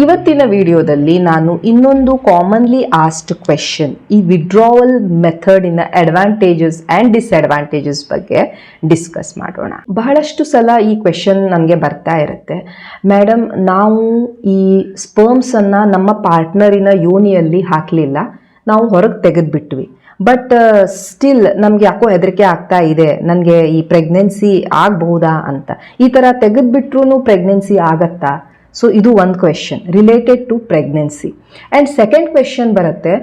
ಇವತ್ತಿನ ವಿಡಿಯೋದಲ್ಲಿ ನಾನು ಇನ್ನೊಂದು ಕಾಮನ್ಲಿ ಆಸ್ಟ್ ಕ್ವೆಶನ್ ಈ ವಿಡ್ರಾವಲ್ ಮೆಥಡಿನ ಅಡ್ವಾಂಟೇಜಸ್ ಆ್ಯಂಡ್ ಡಿಸ್ಅಡ್ವಾಂಟೇಜಸ್ ಬಗ್ಗೆ ಡಿಸ್ಕಸ್ ಮಾಡೋಣ. ಬಹಳಷ್ಟು ಸಲ ಈ ಕ್ವೆಶನ್ ನನಗೆ ಬರ್ತಾ ಇರುತ್ತೆ. ಮೇಡಮ್ ನಾವು ಈ ಸ್ಪರ್ಮ್ಸನ್ನು ನಮ್ಮ ಪಾರ್ಟ್ನರಿನ ಯೋನಿಯಲ್ಲಿ ಹಾಕಲಿಲ್ಲ. ನಾವು ಹೊರಗೆ ತೆಗೆದುಬಿಟ್ವಿ. ಬಟ್ ಸ್ಟಿಲ್ ನಮಗೆ ಯಾಕೋ ಹೆದರಿಕೆ ಆಗ್ತಾ ಇದೆ. ನನಗೆ ಈ ಪ್ರೆಗ್ನೆನ್ಸಿ ಆಗಬಹುದಾ ಅಂತ. ಈ ಥರ ತೆಗೆದುಬಿಟ್ರೂ ಪ್ರೆಗ್ನೆನ್ಸಿ ಆಗತ್ತಾ? ಸೊ ಇದು ಒಂದು question related to pregnancy and second question ಬರುತ್ತೆ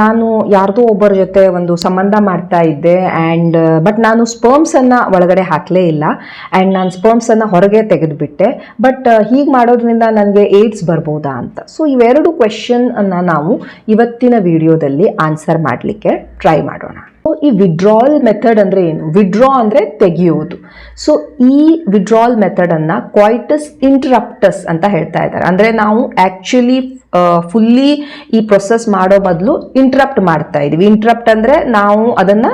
ನಾನು ಯಾರ್ದೋ ಒಬ್ಬರ ಜೊತೆ ಒಂದು ಸಂಬಂಧ ಮಾಡ್ತಾ ಇದ್ದೆ ಆ್ಯಂಡ್ ಬಟ್ ನಾನು ಸ್ಪರ್ಮ್ಸನ್ನು ಒಳಗಡೆ ಹಾಕಲೇ ಇಲ್ಲ ಆ್ಯಂಡ್ ನಾನು ಸ್ಪರ್ಮ್ಸನ್ನು ಹೊರಗೆ ತೆಗೆದುಬಿಟ್ಟೆ ಬಟ್ ಹೀಗೆ ಮಾಡೋದ್ರಿಂದ ನನಗೆ ಏಡ್ಸ್ ಬರ್ಬೋದಾ ಅಂತ. ಸೊ ಇವೆರಡು ಕ್ವೆಶನನ್ನು ನಾವು ಇವತ್ತಿನ ವಿಡಿಯೋದಲ್ಲಿ ಆನ್ಸರ್ ಮಾಡಲಿಕ್ಕೆ ಟ್ರೈ ಮಾಡೋಣ. ಈ ವಿಡ್ರಾಲ್ ಮೆಥಡ್ ಅಂದರೆ ಏನು? ವಿಡ್ರಾ ಅಂದರೆ ತೆಗೆಯುವುದು. ಸೊ ಈ ವಿಡ್ರಾಲ್ ಮೆಥಡನ್ನು ಕ್ವಾಯ್ಟಸ್ ಇಂಟ್ರಪ್ಟಸ್ ಅಂತ ಹೇಳ್ತಾ ಇದ್ದಾರೆ. ಅಂದರೆ ನಾವು ಆ್ಯಕ್ಚುಲಿ ಫುಲ್ಲಿ ಈ ಪ್ರೊಸೆಸ್ ಮಾಡೋ ಬದಲು ಇಂಟ್ರಪ್ಟ್ ಮಾಡ್ತಾ ಇದ್ದೀವಿ ಇಂಟ್ರಪ್ಟ್ ಅಂದರೆ ನಾವು ಅದನ್ನು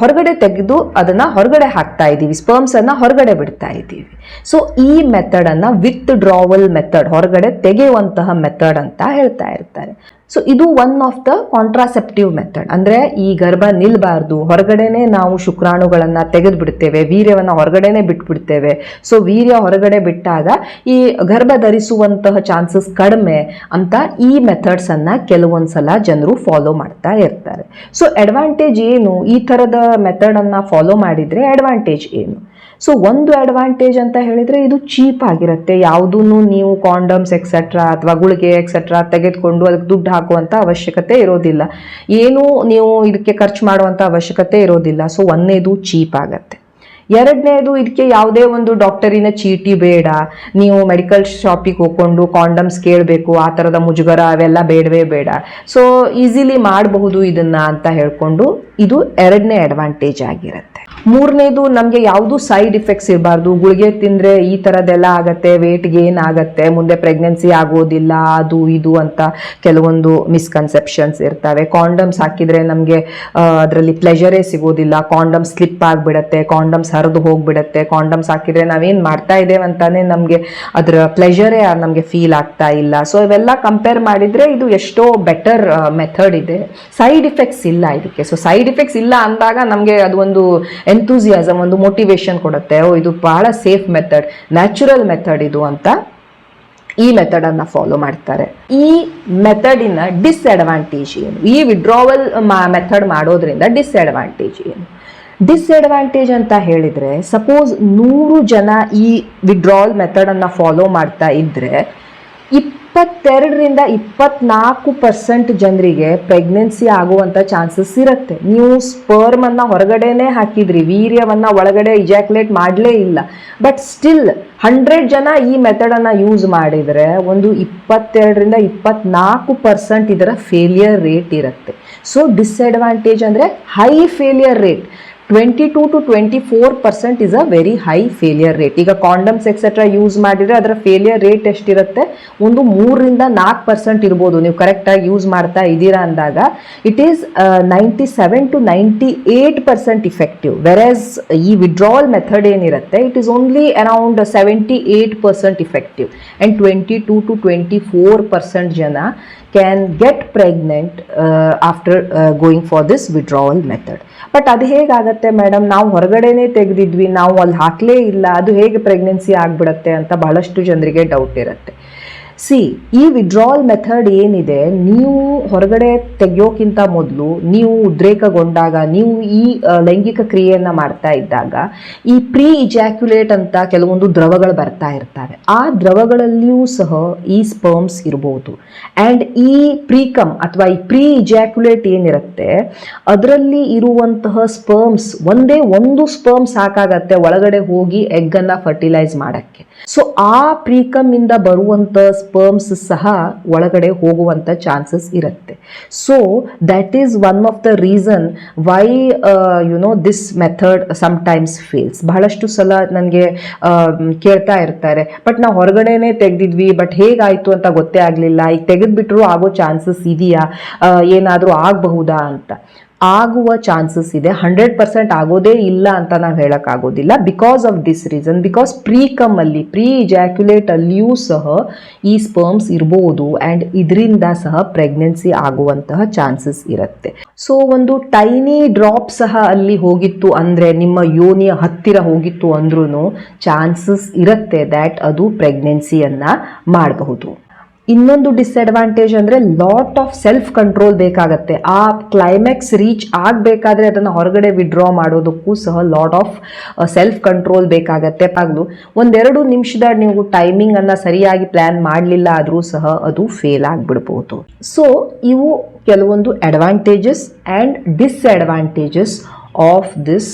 ಹೊರಗಡೆ ತೆಗೆದು ಅದನ್ನು ಹೊರಗಡೆ ಹಾಕ್ತಾ ಇದ್ದೀವಿ ಸ್ಪರ್ಮ್ಸನ್ನು ಹೊರಗಡೆ ಬಿಡ್ತಾ ಇದ್ದೀವಿ ಸೊ ಈ ಮೆಥಡನ್ನು ವಿತ್ ಡ್ರಾವಲ್ ಮೆಥಡ್ ಹೊರಗಡೆ ತೆಗೆಯುವಂತಹ ಮೆಥಡ್ ಅಂತ ಹೇಳ್ತಾ ಇರ್ತಾರೆ. ಸೊ ಇದು one of the contraceptive method ಅಂದರೆ ಈ ಗರ್ಭ ನಿಲ್ಬಾರ್ದು. ಹೊರಗಡೆನೆ ನಾವು ಶುಕ್ರಾಣುಗಳನ್ನು ತೆಗೆದು ಬಿಡ್ತೇವೆ ವೀರ್ಯವನ್ನು ಹೊರಗಡೆನೆ ಬಿಟ್ಬಿಡ್ತೇವೆ. ಸೊ ವೀರ್ಯ ಹೊರಗಡೆ ಬಿಟ್ಟಾಗ ಈ ಗರ್ಭ ಧರಿಸುವಂತಹ ಚಾನ್ಸಸ್ ಕಡಿಮೆ ಅಂತ ಈ ಮೆಥಡ್ಸ್ ಅನ್ನ ಕೆಲವೊಂದು ಸಲ ಜನರು ಫಾಲೋ ಮಾಡ್ತಾ ಇರ್ತಾರೆ. ಸೊ ಅಡ್ವಾಂಟೇಜ್ ಏನು? ಈ ಥರದ ಮೆಥಡ್ ಅನ್ನ ಫಾಲೋ ಮಾಡಿದ್ರೆ ಅಡ್ವಾಂಟೇಜ್ ಏನು? ಸೊ ಒಂದು ಅಡ್ವಾಂಟೇಜ್ ಅಂತ ಹೇಳಿದ್ರೆ ಇದು ಚೀಪ್ ಆಗಿರುತ್ತೆ. ಯಾವುದೂ ನೀವು ಕಾಂಡಮ್ಸ್ ಎಕ್ಸೆಟ್ರಾ ಅಥವಾ ಗುಳಿಗೆ ಎಕ್ಸೆಟ್ರಾ ತೆಗೆದುಕೊಂಡು ಅದಕ್ಕೆ ದುಡ್ಡು ಹಾಕುವಂಥ ಅವಶ್ಯಕತೆ ಇರೋದಿಲ್ಲ. ಏನೂ ನೀವು ಇದಕ್ಕೆ ಖರ್ಚು ಮಾಡುವಂಥ ಅವಶ್ಯಕತೆ ಇರೋದಿಲ್ಲ. ಸೊ ಒಂದನೇದು ಚೀಪ್ ಆಗುತ್ತೆ. ಎರಡನೇದು ಇದಕ್ಕೆ ಯಾವುದೇ ಒಂದು ಡಾಕ್ಟರಿನ ಚೀಟಿ ಬೇಡ. ನೀವು ಮೆಡಿಕಲ್ ಶಾಪಿಗೆ ಹೋಗ್ಕೊಂಡು ಕಾಂಡಮ್ಸ್ ಕೇಳಬೇಕು, ಆ ಥರದ ಮುಜುಗರ ಅವೆಲ್ಲ ಬೇಡವೇ ಬೇಡ. ಸೊ ಈಸಿಲಿ ಮಾಡಬಹುದು ಇದನ್ನು ಅಂತ ಹೇಳಿಕೊಂಡು ಇದು ಎರಡನೇ ಅಡ್ವಾಂಟೇಜ್ ಆಗಿರುತ್ತೆ. ಮೂರನೇದು ನಮಗೆ ಯಾವುದು ಸೈಡ್ ಇಫೆಕ್ಟ್ಸ್ ಇರಬಾರ್ದು. ಗುಳಿಗೆ ತಿಂದರೆ ಈ ಥರದ್ದೆಲ್ಲ ಆಗತ್ತೆ ವೇಟ್ ಗೇನ್ ಆಗತ್ತೆ, ಮುಂದೆ ಪ್ರೆಗ್ನೆನ್ಸಿ ಆಗೋದಿಲ್ಲ, ಅದು ಇದು ಅಂತ ಕೆಲವೊಂದು ಮಿಸ್ಕನ್ಸೆಪ್ಷನ್ಸ್ ಇರ್ತವೆ. ಕಾಂಡಮ್ಸ್ ಹಾಕಿದರೆ ನಮಗೆ ಅದರಲ್ಲಿ ಪ್ಲೆಜರೇ ಸಿಗೋದಿಲ್ಲ. ಕಾಂಡಮ್ ಸ್ಲಿಪ್ ಆಗಿಬಿಡತ್ತೆ ಕಾಂಡಮ್ಸ್ ಹರಿದು ಹೋಗಿಬಿಡತ್ತೆ. ಕಾಂಡಮ್ಸ್ ಹಾಕಿದರೆ ನಾವೇನು ಮಾಡ್ತಾ ಇದ್ದೇವೆ ಅಂತಾನೆ ನಮಗೆ ಅದರ ಪ್ಲೆಜರೇ ನಮಗೆ ಫೀಲ್ ಆಗ್ತಾ ಇಲ್ಲ. ಸೊ ಇವೆಲ್ಲ ಕಂಪೇರ್ ಮಾಡಿದರೆ ಇದು ಎಷ್ಟೋ ಬೆಟರ್ ಮೆಥಡ್ ಇದೆ. ಸೈಡ್ ಇಫೆಕ್ಟ್ಸ್ ಇಲ್ಲ ಇದಕ್ಕೆ. ಸೊ ಸೈಡ್ ಇಫೆಕ್ಟ್ಸ್ ಇಲ್ಲ ಅಂದಾಗ ನಮಗೆ ಅದು ಒಂದು ಎಂತೂಸಿಯಾಸಮ್ ಒಂದು ಮೋಟಿವೇಶನ್ ಕೊಡುತ್ತೆ. ಓ, ಇದು ಬಹಳ ಸೇಫ್ ಮೆಥಡ್ ನ್ಯಾಚುರಲ್ ಮೆಥಡ್ ಇದು ಅಂತ ಈ ಮೆಥಡ್ ಅನ್ನ ಫಾಲೋ ಮಾಡ್ತಾರೆ. ಈ ಮೆಥಡಿನ ಡಿಸ್ಅಡ್ವಾಂಟೇಜ್ ಏನು? ಈ ವಿಡ್ರಾವಲ್ ಮೆಥಡ್ ಮಾಡೋದ್ರಿಂದ ಡಿಸ್ಅಡ್ವಾಂಟೇಜ್ ಏನು? ಡಿಸ್ಅಡ್ವಾಂಟೇಜ್ ಅಂತ ಹೇಳಿದ್ರೆ ಸಪೋಸ್ ನೂರು ಜನ ಈ ವಿಡ್ರಾವಲ್ ಮೆಥಡ್ ಅನ್ನ ಫಾಲೋ ಮಾಡ್ತಾ ಇದ್ರೆ ಇಪ್ಪತ್ತೆರಡರಿಂದ ಇಪ್ಪತ್ನಾಲ್ಕು ಪರ್ಸೆಂಟ್ ಜನರಿಗೆ ಪ್ರೆಗ್ನೆನ್ಸಿ ಆಗುವಂಥ ಚಾನ್ಸಸ್ ಇರುತ್ತೆ. ನೀವು ಸ್ಪರ್ಮ್ ಹೊರಗಡೆನೇ ಹೊರಗಡೆನೆ ಹಾಕಿದ್ರಿ, ವೀರ್ಯವನ್ನು ಒಳಗಡೆ ಇಜಾಕ್ಯುಲೇಟ್ ಮಾಡಲೇ ಇಲ್ಲ. ಬಟ್ ಸ್ಟಿಲ್ ಹಂಡ್ರೆಡ್ ಜನ ಈ ಮೆಥಡನ್ನು ಯೂಸ್ ಮಾಡಿದರೆ ಒಂದು ಇಪ್ಪತ್ತೆರಡರಿಂದ ಇಪ್ಪತ್ನಾಲ್ಕು ಪರ್ಸೆಂಟ್ ಇದರ ಫೇಲಿಯರ್ ರೇಟ್ ಇರುತ್ತೆ. ಸೊ ಡಿಸ್ಅಡ್ವಾಂಟೇಜ್ ಅಂದರೆ high failure rate twenty two to twenty four percent is a very high failure rate ಈಗ ಕಾಂಡಮ್ಸ್ ಎಕ್ಸೆಟ್ರಾ ಯೂಸ್ ಮಾಡಿದರೆ ಅದರ ಫೇಲಿಯರ್ ರೇಟ್ ಎಷ್ಟಿರುತ್ತೆ? ಒಂದು ಮೂರರಿಂದ ನಾಲ್ಕು ಪರ್ಸೆಂಟ್ ಇರ್ಬೋದು. ನೀವು ಕರೆಕ್ಟಾಗಿ ಯೂಸ್ ಮಾಡ್ತಾ ಇದ್ದೀರಾ ಅಂದಾಗ it is ninety seven to ninety eight percent effective whereas ಈ ವಿಡ್ರಾವಲ್ ಮೆಥಡ್ ಏನಿರುತ್ತೆ it is only around seventy eight percent effective and twenty two to twenty four percent ಜನ can get pregnant after going for this withdrawal method but ಅದು ಹೇಗಾಗತ್ತೆ madam ನಾವು ಹೊರಗಡೆನೇ ತೆಗೆದಿದ್ವಿ, ನಾವು ಅಲ್ಲಿ ಹಾಕಲೇ ಇಲ್ಲ, ಅದು ಹೇಗೆ ಪ್ರೆಗ್ನೆನ್ಸಿ ಆಗಿಬಿಡತ್ತೆ ಅಂತ ಬಹಳಷ್ಟು ಜನರಿಗೆ ಡೌಟ್ ಇರುತ್ತೆ. ಸಿ ಈ ವಿಡ್ರಾವಲ್ ಮೆಥಡ್ ಏನಿದೆ? ನೀವು ಹೊರಗಡೆ ತೆಗೆಯೋಕ್ಕಿಂತ ಮೊದಲು, ನೀವು ಉದ್ರೇಕಗೊಂಡಾಗ, ನೀವು ಈ ಲೈಂಗಿಕ ಕ್ರಿಯೆಯನ್ನು ಮಾಡ್ತಾ ಇದ್ದಾಗ, ಈ ಪ್ರೀ ಇಜಾಕ್ಯುಲೇಟ್ ಅಂತ ಕೆಲವೊಂದು ದ್ರವಗಳು ಬರ್ತಾ ಇರ್ತವೆ ಆ ದ್ರವಗಳಲ್ಲಿಯೂ ಸಹ ಈ ಸ್ಪರ್ಮ್ಸ್ ಇರಬಹುದು ಆ್ಯಂಡ್ ಈ ಪ್ರೀಕಮ್ ಅಥವಾ ಈ ಪ್ರೀ ಇಜಾಕ್ಯುಲೇಟ್ ಏನಿರುತ್ತೆ, ಅದರಲ್ಲಿ ಇರುವಂತಹ ಸ್ಪರ್ಮ್ಸ್ ಒಂದೇ ಒಂದು ಸ್ಪರ್ಮ್ ಸಾಕಾಗತ್ತೆ ಒಳಗಡೆ ಹೋಗಿ ಎಗ್ಗನ್ನು ಫರ್ಟಿಲೈಸ್ ಮಾಡೋಕ್ಕೆ. ಸೊ ಆ ಪ್ರೀಕಮ್ ಇಂದ ಬರುವಂತ ಸ್ಪರ್ಮ್ಸ್ ಸಹ ಒಳಗಡೆ ಹೋಗುವಂಥ ಚಾನ್ಸಸ್ ಇರುತ್ತೆ. So that is one of the reason why you know this method sometimes fails ಬಹಳಷ್ಟು ಸಲ ನನಗೆ ಕೇಳ್ತಾ ಇರ್ತಾರೆ. ಬಟ್ ನಾವು ಹೊರಗಡೆನೆ ತೆಗೆದಿದ್ವಿ, ಬಟ್ ಹೇಗಾಯಿತು ಅಂತ ಗೊತ್ತೇ ಆಗಲಿಲ್ಲ. ಈಗ ತೆಗೆದುಬಿಟ್ರೂ ಆಗೋ ಚಾನ್ಸಸ್ ಇದೆಯಾ? ಏನಾದರೂ ಆಗಬಹುದಾ? ಅಂತ. ಆಗುವ ಚಾನ್ಸಸ್ ಇದೆ. ಹಂಡ್ರೆಡ್ ಪರ್ಸೆಂಟ್ ಆಗೋದೇ ಇಲ್ಲ ಅಂತ ನಾವು ಹೇಳೋಕ್ಕಾಗೋದಿಲ್ಲ. Because of this reason because pre ಅಲ್ಲಿ ಪ್ರೀ ಇಜಾಕ್ಯುಲೇಟ್ ಅಲ್ಲಿಯೂ ಸಹ ಈ ಸ್ಪರ್ಮ್ಸ್ ಇರ್ಬೋದು ಆ್ಯಂಡ್ ಇದರಿಂದ ಸಹ ಪ್ರೆಗ್ನೆನ್ಸಿ ಆಗುವಂತಹ ಚಾನ್ಸಸ್ ಇರುತ್ತೆ. ಸೊ ಒಂದು ಟೈನಿ ಡ್ರಾಪ್ ಸಹ ಅಲ್ಲಿ ಹೋಗಿತ್ತು ಅಂದರೆ, ನಿಮ್ಮ ಯೋನಿಯ ಹತ್ತಿರ ಹೋಗಿತ್ತು ಅಂದ್ರೂ ಚಾನ್ಸಸ್ ಇರುತ್ತೆ ದ್ಯಾಟ್ ಅದು ಪ್ರೆಗ್ನೆನ್ಸಿಯನ್ನು ಮಾಡಬಹುದು. ಇನ್ನೊಂದು ಡಿಸ್ಅಡ್ವಾಂಟೇಜ್ ಅಂದರೆ ಲಾಟ್ ಆಫ್ ಸೆಲ್ಫ್ ಕಂಟ್ರೋಲ್ ಬೇಕಾಗತ್ತೆ. ಆ ಕ್ಲೈಮ್ಯಾಕ್ಸ್ ರೀಚ್ ಆಗಬೇಕಾದ್ರೆ ಅದನ್ನು ಹೊರಗಡೆ ವಿಡ್ರಾ ಮಾಡೋದಕ್ಕೂ ಸಹ ಲಾಟ್ ಆಫ್ ಸೆಲ್ಫ್ ಕಂಟ್ರೋಲ್ ಬೇಕಾಗತ್ತೆ. ಪಾಗ್ಲು, ಒಂದೆರಡು ನಿಮಿಷದ ನೀವು ಟೈಮಿಂಗನ್ನು ಸರಿಯಾಗಿ ಪ್ಲ್ಯಾನ್ ಮಾಡಲಿಲ್ಲ ಆದರೂ ಸಹ ಅದು ಫೇಲ್ ಆಗಿಬಿಡ್ಬೋದು. ಸೊ ಇವು ಕೆಲವೊಂದು advantages and disadvantages of this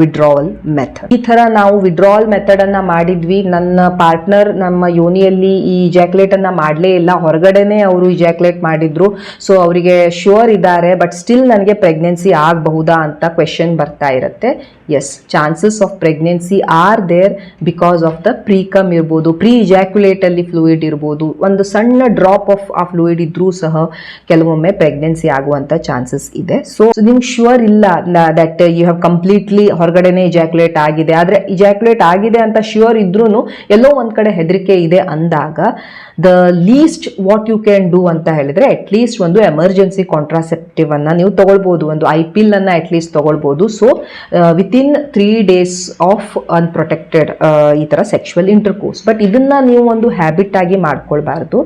withdrawal method ಈ ಥರ ನಾವು ವಿಡ್ರಾವಲ್ ಮೆಥಡನ್ನು ಮಾಡಿದ್ವಿ. ನನ್ನ ಪಾರ್ಟ್ನರ್ ನಮ್ಮ ಯೋನಿಯಲ್ಲಿ ಈ ಇಜಾಕ್ಯುಲೇಟನ್ನು ಮಾಡಲೇ ಇಲ್ಲ. ಹೊರಗಡೆನೇ ಅವರು ಇಜಾಕ್ಯುಲೇಟ್ ಮಾಡಿದ್ರು. ಸೊ ಅವರಿಗೆ ಶ್ಯೂರ್ ಇದ್ದಾರೆ ಬಟ್ ಸ್ಟಿಲ್ ನನಗೆ ಪ್ರೆಗ್ನೆನ್ಸಿ ಆಗಬಹುದಾ ಅಂತ ಕ್ವೆಶನ್ ಬರ್ತಾ ಇರುತ್ತೆ. Yes chances of pregnancy are there because of the precum ಇರ್ಬೋದು ಪ್ರೀ ಇಜಾಕ್ಯುಲೇಟಲ್ಲಿ ಫ್ಲೂಯಿಡ್ ಇರ್ಬೋದು. ಒಂದು ಸಣ್ಣ ಡ್ರಾಪ್ ಆಫ್ ಆ ಫ್ಲೂಯಿಡ್ ಇದ್ರೂ ಸಹ ಕೆಲವೊಮ್ಮೆ ಪ್ರೆಗ್ನೆನ್ಸಿ ಆಗುವಂತ ಚಾನ್ಸಸ್ ಇದೆ. ಸೊ ನಿಮ್ಗೆ ಶ್ಯೂರ್ ಇಲ್ಲ ದಟ್ ಯು ಹ್ಯಾವ್ ಕಂಪ್ಲೀಟ್ಲಿ ಹೊರಗಡೆನೆ ಇಜಾಕ್ಯುಲೇಟ್ ಆಗಿದೆ. ಆದರೆ ಇಜಾಕ್ಯುಲೇಟ್ ಆಗಿದೆ ಅಂತ ಶ್ಯೂರ್ ಇದ್ರೂ ಎಲ್ಲೋ ಒಂದು ಕಡೆ ಹೆದರಿಕೆ ಇದೆ ಅಂದಾಗ the least what you can do ಅಂತ ಹೇಳಿದ್ರೆ ಅಟ್ಲೀಸ್ಟ್ ಒಂದು ಎಮರ್ಜೆನ್ಸಿ ಕಾಂಟ್ರಾಸೆಪ್ಟಿವ್ ಅನ್ನ ನೀವು ತಗೊಳ್ಬೋದು, ಒಂದು ಐ ಅನ್ನು ಅನ್ನ ಲೀಸ್ಟ್ ತಗೊಳ್ಬೋದು. So within three days of unprotected ಈ ಥರ ಸೆಕ್ಷುವಲ್ ಇಂಟರ್ಕೋರ್ಸ್ ಬಟ್ ಇದನ್ನ ನೀವು ಒಂದು ಹ್ಯಾಬಿಟ್ ಆಗಿ ಮಾಡ್ಕೊಳ್ಬಾರ್ದು.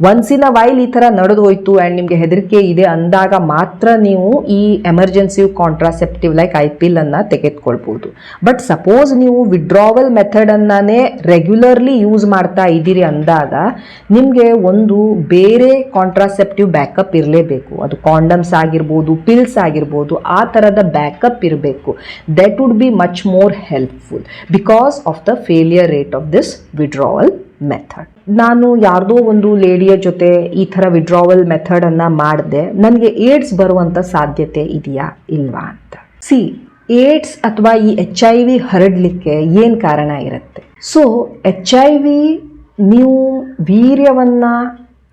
ಒನ್ಸ್ ಇನ್ ಅ ವೈಲ್ ಈ ಥರ ನಡೆದು ಹೋಯ್ತು ಆ್ಯಂಡ್ ನಿಮಗೆ ಹೆದರಿಕೆ ಇದೆ ಅಂದಾಗ ಮಾತ್ರ ನೀವು ಈ emergency contraceptive like I pill ಅನ್ನು ತೆಗೆದುಕೊಳ್ಬೋದು. ಬಟ್ ಸಪೋಸ್ ನೀವು ವಿಡ್ರಾವಲ್ ಮೆಥಡನ್ನೇ ರೆಗ್ಯುಲರ್ಲಿ ಯೂಸ್ ಮಾಡ್ತಾ ಇದ್ದೀರಿ ಅಂದಾಗ ನಿಮಗೆ ಒಂದು ಬೇರೆ ಕಾಂಟ್ರಾಸೆಪ್ಟಿವ್ ಬ್ಯಾಕಪ್ ಇರಲೇಬೇಕು. ಅದು ಕಾಂಡಮ್ಸ್ ಆಗಿರ್ಬೋದು ಪಿಲ್ಸ್ ಆಗಿರ್ಬೋದು, ಆ ಥರದ ಬ್ಯಾಕಪ್ ಇರಬೇಕು. That would be much more helpful because of the failure rate of this withdrawal method ನಾನು ಯಾರ್ದೋ ಒಂದು ಲೇಡಿಯ ಜೊತೆ ಈ ಥರ ವಿಡ್ರಾವಲ್ ಮೆಥಡನ್ನು ಮಾಡಿದೆ. ನನಗೆ ಏಡ್ಸ್ ಬರುವಂಥ ಸಾಧ್ಯತೆ ಇದೆಯಾ ಇಲ್ವಾ ಅಂತ. ಸಿ ಏಡ್ಸ್ ಅಥವಾ ಈ ಎಚ್ ಐ ವಿ ಹರಡಲಿಕ್ಕೆ ಏನು ಕಾರಣ ಇರುತ್ತೆ? ಸೊ ಎಚ್ ಐ ವಿ ನೀವು ವೀರ್ಯವನ್ನು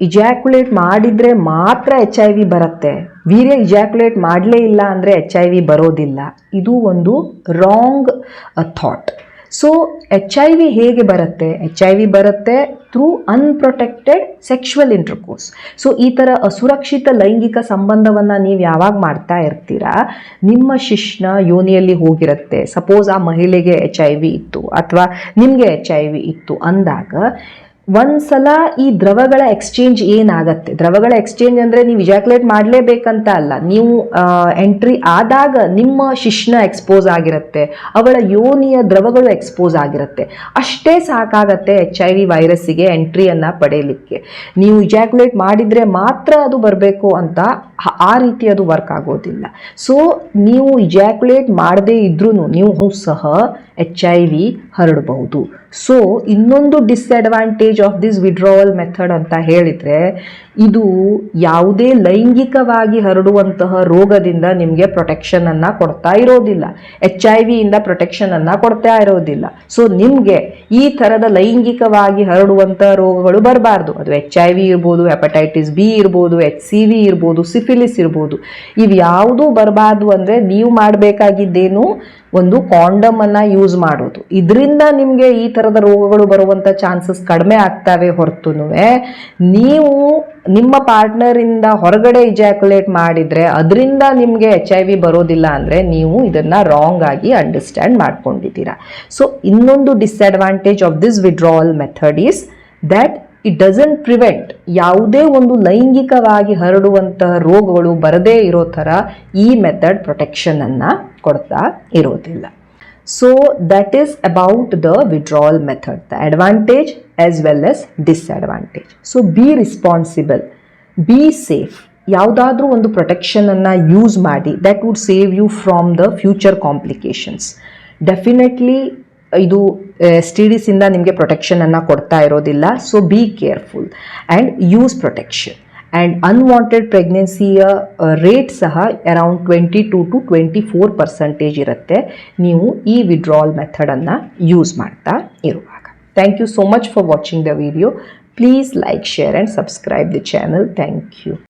ಇಜಾಕ್ಯುಲೇಟ್ ಮಾಡಿದರೆ ಮಾತ್ರ ಎಚ್ ಐ ವಿ ಬರುತ್ತೆ. ವೀರ್ಯ ಇಜಾಕ್ಯುಲೇಟ್ ಮಾಡಲೇ ಇಲ್ಲ ಅಂದರೆ ಎಚ್ ಐ ವಿ ಬರೋದಿಲ್ಲ. ಇದು ಒಂದು wrong thought so H I V ಹೇಗೆ ಬರುತ್ತೆ? ಎಚ್ ಐ ವಿ ಬರುತ್ತೆ through unprotected sexual intercourse so ಈ ಥರ ಅಸುರಕ್ಷಿತ ಲೈಂಗಿಕ ಸಂಬಂಧವನ್ನು ನೀವು ಯಾವಾಗ ಮಾಡ್ತಾ ಇರ್ತೀರಾ? ನಿಮ್ಮ ಶಿಶ್ನ ಯೋನಿಯಲ್ಲಿ ಹೋಗಿರುತ್ತೆ. ಸಪೋಸ್ ಆ ಮಹಿಳೆಗೆ ಎಚ್ ಐ ವಿ ಇತ್ತು, ಅಥವಾ ನಿಮಗೆ ಎಚ್ ಐ ವಿ ಇತ್ತು ಅಂದಾಗ ಒಂದ್ಸಲ ಈ ದ್ರವಗಳ ಎಕ್ಸ್ಚೇಂಜ್ ಏನಾಗತ್ತೆ? ದ್ರವಗಳ ಎಕ್ಸ್ಚೇಂಜ್ ಅಂದರೆ ನೀವು ಇಜಾಕ್ಯುಲೇಟ್ ಮಾಡಲೇಬೇಕಂತ ಅಲ್ಲ. ನೀವು ಎಂಟ್ರಿ ಆದಾಗ ನಿಮ್ಮ ಶಿಶ್ನ ಎಕ್ಸ್ಪೋಸ್ ಆಗಿರುತ್ತೆ. ಅವಳ ಯೋನಿಯ ದ್ರವಗಳು ಎಕ್ಸ್ಪೋಸ್ ಆಗಿರುತ್ತೆ. ಅಷ್ಟೇ ಸಾಕಾಗತ್ತೆ ಎಚ್ ಐ ವಿ ವೈರಸ್ಸಿಗೆ ಎಂಟ್ರಿಯನ್ನು ಪಡೆಯಲಿಕ್ಕೆ. ನೀವು ಇಜಾಕ್ಯುಲೇಟ್ ಮಾಡಿದರೆ ಮಾತ್ರ ಅದು ಬರಬೇಕು ಅಂತ ಆ ರೀತಿ ಅದು ವರ್ಕ್ ಆಗೋದಿಲ್ಲ. ಸೊ ನೀವು ಇಜಾಕ್ಯುಲೇಟ್ ಮಾಡದೇ ಇದ್ರೂ ನೀವು ಸಹ ಎಚ್ ಐ ವಿ ಹರಡಬಹುದು. ಸೊ ಇನ್ನೊಂದು disadvantage of this withdrawal method ಅಂತ ಹೇಳಿದರೆ, ಇದು ಯಾವುದೇ ಲೈಂಗಿಕವಾಗಿ ಹರಡುವಂತಹ ರೋಗದಿಂದ ನಿಮಗೆ ಪ್ರೊಟೆಕ್ಷನನ್ನು ಕೊಡ್ತಾ ಇರೋದಿಲ್ಲ. ಎಚ್ ಐ ವಿಯಿಂದ ಪ್ರೊಟೆಕ್ಷನನ್ನು ಕೊಡ್ತಾ ಇರೋದಿಲ್ಲ. ಸೊ ನಿಮಗೆ ಈ ಥರದ ಲೈಂಗಿಕವಾಗಿ ಹರಡುವಂಥ ರೋಗಗಳು ಬರಬಾರ್ದು. ಅದು ಎಚ್ ಐ ವಿ ಇರ್ಬೋದು ಹೆಪಟೈಟಿಸ್ ಬಿ ಇರ್ಬೋದು ಎಚ್ ಸಿ ವಿ ಇರ್ಬೋದು ಸಿಫಿಲಿಸ್ ಇರ್ಬೋದು. ಇವು ಯಾವುದೂ ಬರಬಾರ್ದು ಅಂದರೆ ನೀವು ಮಾಡಬೇಕಾಗಿದ್ದೇನು ಒಂದು ಕಾಂಡಮ್ ಅನ್ನ ಯೂಸ್ ಮಾಡೋದು. ಇದರಿಂದ ನಿಮಗೆ ಈ ಥರದ ರೋಗಗಳು ಬರುವಂಥ ಚಾನ್ಸಸ್ ಕಡಿಮೆ ಆಗ್ತವೆ ಹೊರತು ನೀವು ನಿಮ್ಮ ಪಾರ್ಟ್ನರಿಂದ ಹೊರಗಡೆ ಇಜಾಕ್ಯುಲೇಟ್ ಮಾಡಿದರೆ ಅದರಿಂದ ನಿಮಗೆ ಎಚ್ ಐ ವಿ ಬರೋದಿಲ್ಲ ಅಂದರೆ ನೀವು ಇದನ್ನು ರಾಂಗ್ ಆಗಿ ಅಂಡರ್ಸ್ಟ್ಯಾಂಡ್ ಮಾಡ್ಕೊಂಡಿದ್ದೀರಾ. ಸೊ ಇನ್ನೊಂದು disadvantage of this withdrawal method is that it doesn't prevent ಯಾವುದೇ ಒಂದು ಲೈಂಗಿಕವಾಗಿ ಹರಡುವಂತಹ ರೋಗಗಳು ಬರದೇ ಇರೋ ಥರ ಈ ಮೆಥಡ್ ಪ್ರೊಟೆಕ್ಷನನ್ನು ಕೊಡ್ತಾ ಇರೋದಿಲ್ಲ. So that is about the withdrawal method the advantage as well as disadvantage so be responsible be safe ಯಾವುದಾದ್ರೂ ಒಂದು ಪ್ರೊಟೆಕ್ಷನನ್ನು ಯೂಸ್ ಮಾಡಿ that would save you from the future complications definitely ಇದು ಎಸ್ ಟಿ ಡಿಸಿಂದ ನಿಮಗೆ ಪ್ರೊಟೆಕ್ಷನನ್ನು ಕೊಡ್ತಾ ಇರೋದಿಲ್ಲ. So be careful and use protection and unwanted ಪ್ರೆಗ್ನೆನ್ಸಿಯ rate ಸಹ around twenty two to twenty four percentage ಇರುತ್ತೆ. ನೀವು ಈ ವಿಡ್ರಾಲ್ ಮೆಥಡನ್ನು ಯೂಸ್ ಮಾಡ್ತಾ ಇರುವಾಗ. Thank you so much for watching the video please like share and subscribe the channel thank you